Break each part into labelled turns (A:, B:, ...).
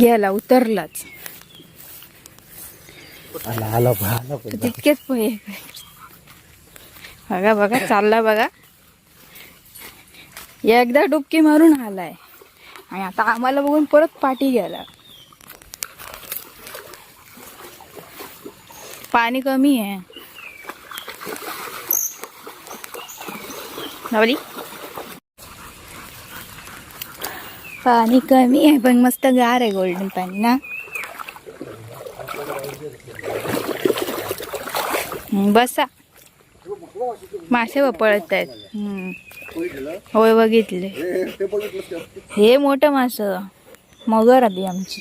A: गेला उतरलाच. तितकेच पोहे बघा बघा चालला बघा. एकदा डुबकी मारून आलाय. आणि आता आम्हाला बघून परत पाठी गेला. पाणी कमी आहे. लावली पाणी कमी आहे पण मस्त गार आहे गोल्डन पाणी ना? बसा. मासे पळत आहेत. होय बघितले. हे मोठं मास. मगर आधी आमची.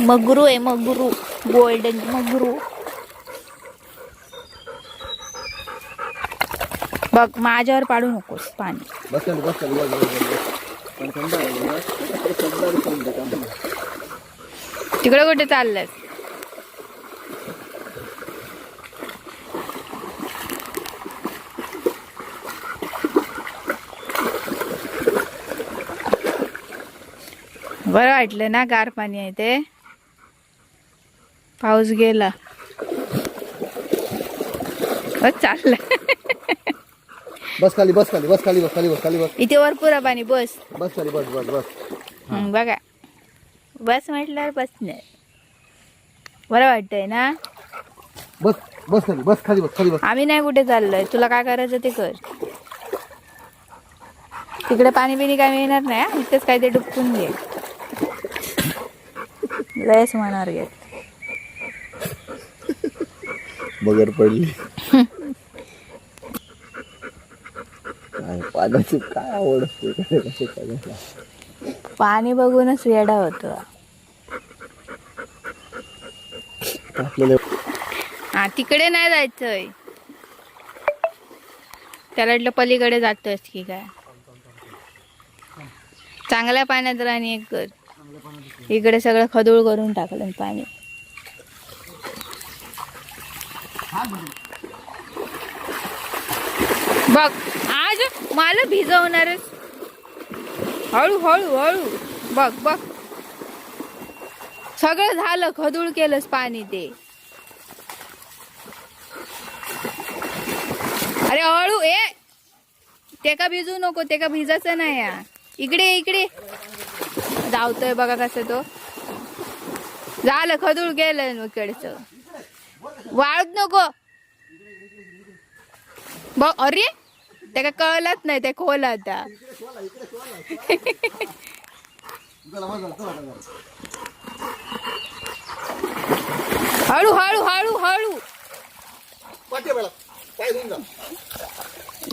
A: मगरू आहे मगरू. गोल्डन मगरू. बघ माझ्यावर पाडू नकोस पाणी.
B: बस बस थंड आहे.
A: तिकडे कुठे चाललंय? बरं वाटलं ना गार पाणी आहे ते. पाऊस गेला. बघ, चाललंय.
B: बस खाली बस खाली बस खाली बस खाली बस खाली बस.
A: इथे भरपूर आहे पाणी बस.
B: बस खाली बस बस बस.
A: हं, बघा. बस म्हटल्यावर बसणार बरं वाटतंय ना?
B: बस बस खाली बस खाली बस खाली बस.
A: आम्ही नाही कुठे चाललोय. तुला काय करायचं ते कर. तिकडे पाणी बिणी काय मिळणार नाही हं. इथेच काय ते डुबकून घे. लयच म्हणणार घे
B: बगर पडली. पाण्याची काय आवड असते?
A: पाणी बघूनच वेडा होतो.
B: आपल्याला
A: हा तिकडे नाही जायचंय. त्याला वाटलं पलीकडे जातोयस की काय? चांगल्या पाण्यात राणी एक कर. इकडे सगळं खदूळ करून टाकलं पाणी. बघ आज मला भिजवणारच हळू हळू हळू. बघ बघ. सगळं झालं खदूळ केलंस पाणी ते. अरे हळू ए! ते का भिजू नको ते का भिजायचं नाही या इकडे इकडे. धावतोय बघा कसं तो. झालं खदूळ गेलं इकडचं. वाळत नको. बघ अरे! ते का कळलंच नाही ते खोल आता. हळू हळू हळू हळू.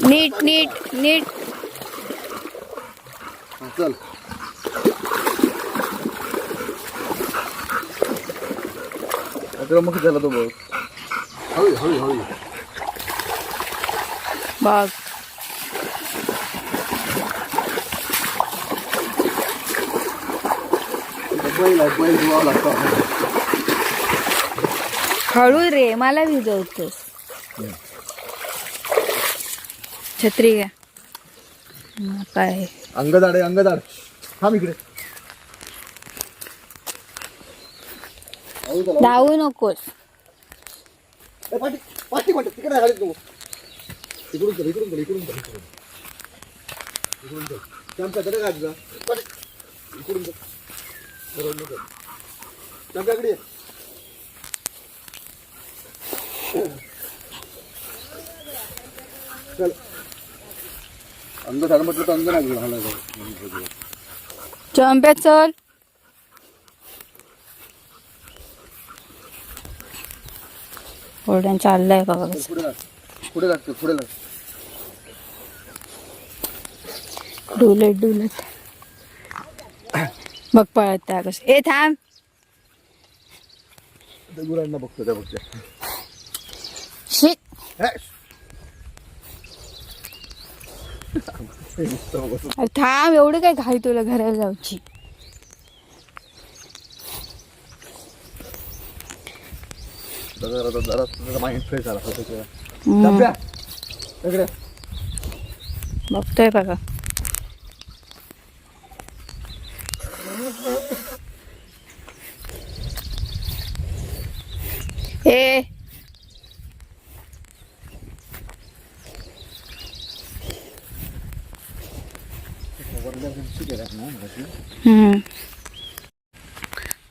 A: नीट नीट नीट.
B: चल मग झाला तो बघ हळू हळू हळू
A: बघ.
B: बैल आहे बैल धुवावा लागतो
A: हळू रे मला भिजवतोस छत्री मग काय
B: अंगदाड आहे अंगदाड. थांब इकडे.
A: धावू नकोस.
B: ए, तिकडे इकडून चल इकडून चल इकडून चल इकडून इकडून चल. जा. इकडून चल. नाही चल. अंग झालं म्हटलं तर अंग नाही घालायचं
A: चंप्या चल. ओरड्यान चाललंय बघा.
B: पुढे लाग पुढे लागते पुढे लाग
A: डुलत डुलत. बघ पळत त्या कसं ए थांब
B: गुरांना बघतो त्या बघते
A: शी अरे थांब एवढं काय घाई तुला घराला जाऊची
B: जरा जरा जरा जरा माइंड फ्रेश झाला होता त्याच्या
A: हम्म,
B: डब्या इकडे
A: बघतोय बघा हे.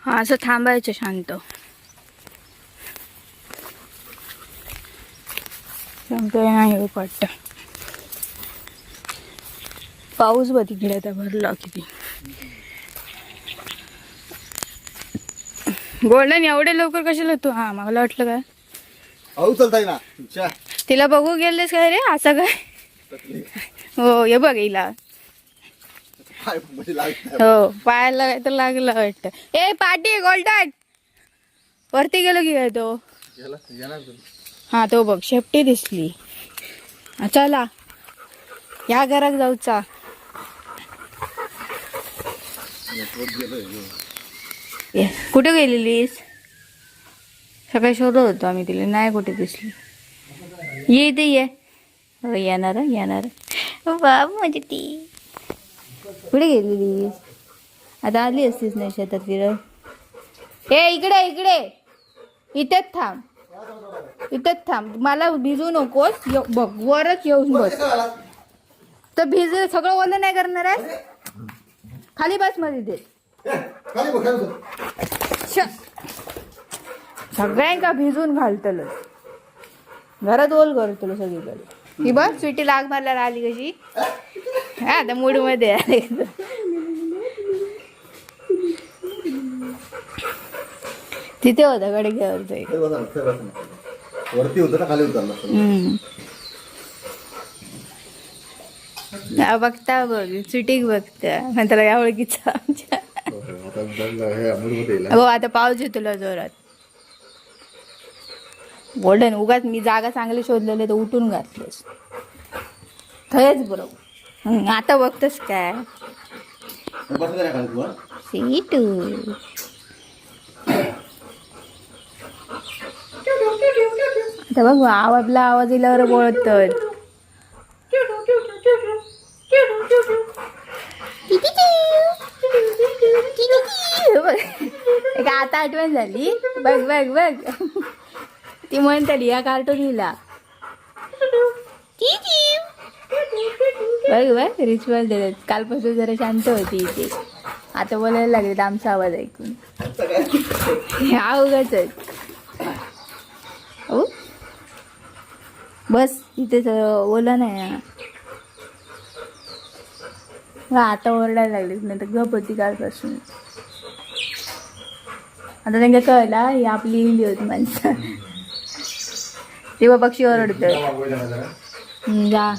A: हा असं थांबायचं शांत. शांत नाही वाटत पाऊस बघ तिकडे आता भरला किती. गोल्डन एवढे लवकर कशाला तू? हा मला वाटलं काय?
B: अहो चालताय ना. च्या
A: तिला बघू गेलेस काय रे असं काय? हो हे बघ हिला.
B: म्हणजे लागत नाही.
A: हो पायाला काय तर लागलं वाटतं. ए पाटी गोल्डन! वरती गेलो की काय तो?
B: याला येणार तुम्ही.
A: हा तो बघ शेपटी दिसली. हा, चला. या घरात जाऊचा.
B: नेटवर्क गेलंय.
A: ये, कुठे गेलेलीस? सकाळी शोधत होतो आम्ही तिला. नाही कुठे दिसली. ये इथे ये. हो येणार येणार. बाब म्हणजे ती. कुठे गेलेलीस? आता आली असतीस नाही शेतात फिरत ए इकडे इकडे. इथेच थांब. इथेच थांब. मला भिजू नकोस. बघ वरच येऊन बस. तर भिज सगळं ओलं नाही करणार आहे खाली बसमध्ये दे
B: खाली बघ, खाली बघ.
A: श सगळ्यांका भिजून घालतलं घरात ओल करतलो सगळीकडे. ही बघ स्वीटी लाग मारल्याला आली कशी. हा आता मूडमध्ये आली तिथे होता
B: ना. वरती होतं ना खाली उतरला.
A: हम्म. हा, बघता बघ स्वीटीक बघता. म्हणताला या ओळखीचा आमच्या.
B: हे
A: आता पाऊस येतो जोरात. गोल्डन उगाच मी जागा चांगली शोधलेले तर उठून घातलेस. थयच बरोबर आता बघतोस काय? सीटू. आता बघ आवाजला आवाज येल्यावर बोलत एक आता आठवण झाली. बघ बघ बघ. ती म्हणतली या कार्टून हिला. बघ बघ रिच्युअल देतात कालपासून जरा शांत होती इथे. आता बोलायला लागले आमचा आवाज ऐकून. हा उगाच हो बस इथे ओला नाही हा. आता ओरडायला लागले नाही तर गप होती कालपासून. आता त्यांना कळला ही आपली इली होती माणसं. तेव्हा पक्षी ओरडतोय जा.